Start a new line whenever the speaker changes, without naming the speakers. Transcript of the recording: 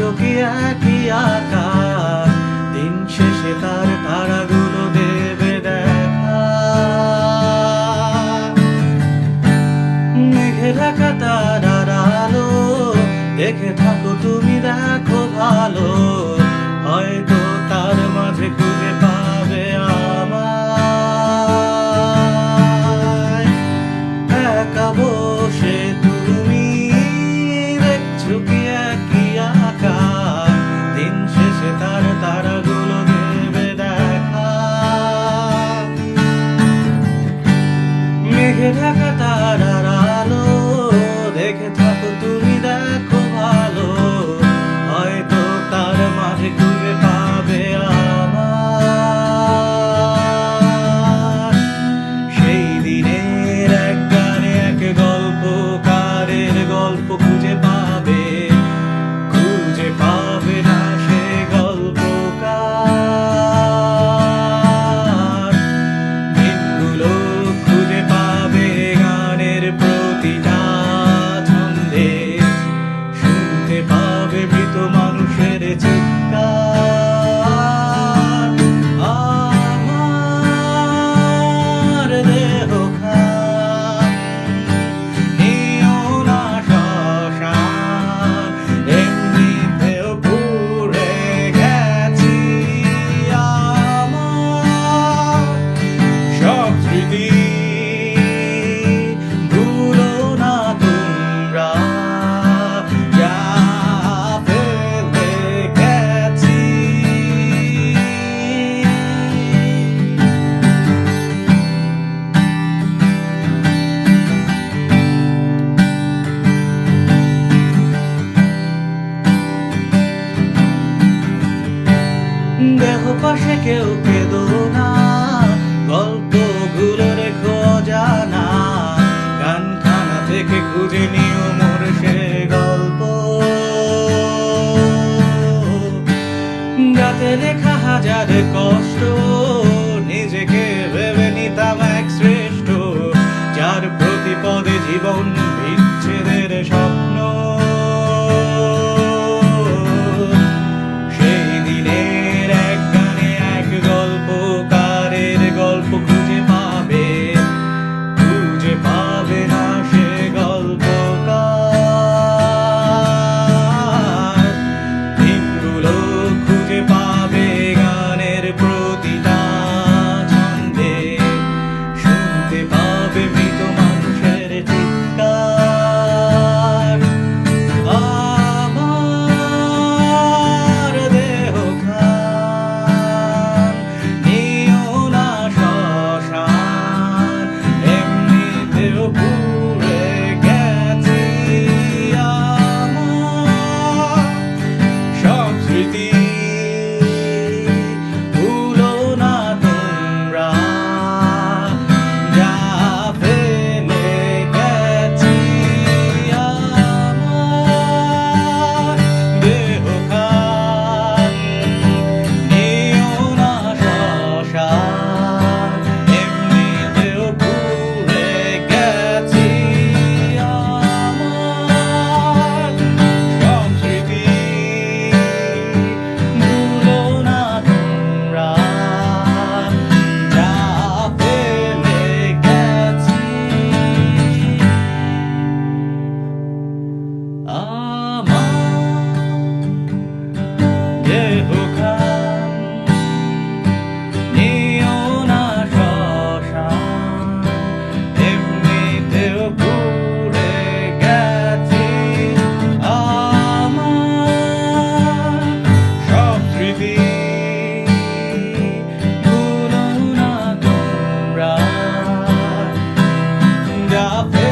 চোখে একই আকার। দিন শেষে তার তারাগুলো দেবে দেখা। মেঘে রাখা তারার আলো, দেখে থাকো তুমি, দেখো ভালো। দেহ পাশে কেউ কেঁদো না। গল্পগুলো রেখো জানা কানখানা থেকে খুঁজে নিয়ম Yeah.